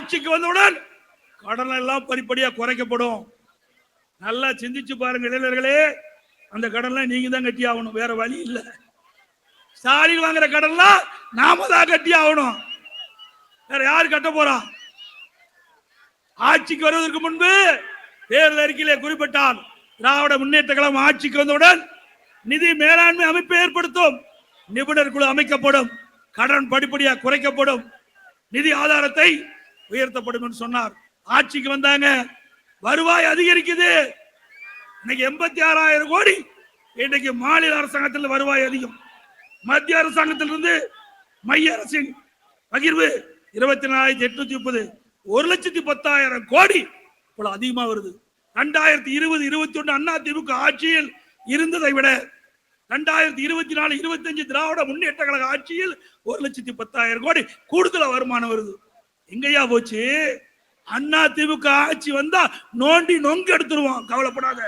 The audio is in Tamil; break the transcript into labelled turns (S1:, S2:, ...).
S1: ஆட்சிக்கு வந்தவுடன் கடன் எல்லாம் படிப்படியா குறைக்கப்படும். நல்லா சிந்திச்சு பாருங்க இளைஞர்களே. அந்த கடன்லாம் நீங்க தான் கட்டி ஆகணும் வேற வழி இல்லை. ஸ்டாலின் வாங்குற கடன்லாம் நாம தான் கட்டி ஆகணும். வேற யாரு கட்ட போறா? ஆட்சிக்கு வருவதற்கு முன்பு தேர்தல் அறிக்கையிலே குறிப்பிட்டால் திராவிட முன்னேற்ற கழகம் ஆட்சிக்கு வந்தவுடன் நிதி மேலாண்மை அமைப்பை ஏற்படுத்தும். நிபுணர் குழு அமைக்கப்படும். கடன் படிப்படியாக குறைக்கப்படும். நிதி ஆதாரத்தை உயர்த்தப்படும் என்று சொன்னார். ஆட்சிக்கு வந்தாங்க. வருவாய் அதிகரிக்குது. இன்னைக்கு எண்பத்தி ஆறாயிரம் கோடி. இன்னைக்கு மாநில அரசாங்கத்தில் வருவாய் அதிகம். மத்திய அரசாங்கத்திலிருந்து மைய அரசின் பகிர்வு இருபத்தி நாலாயிரத்தி எட்நூத்தி முப்பது. ஒரு லட்சத்தி பத்தாயிரம் கோடி இவ்வளவு அதிகமா வருது. ரெண்டாயிரத்தி இருபது இருபத்தி ஒன்று அண்ணா திமுக ஆட்சியில் இருந்ததை விட ரெண்டாயிரத்தி இருபத்தி நாலு இருபத்தஞ்சு திராவிட முன்னேற்ற கழக ஆட்சியில் ஒரு லட்சத்தி பத்தாயிரம் கோடி கூடுதல வருமானம் வருது. எங்கய்யா போச்சு? அண்ணா திமுக ஆட்சி வந்தா நோண்டி நொங்கு எடுத்துருவோம் கவலைப்படாத.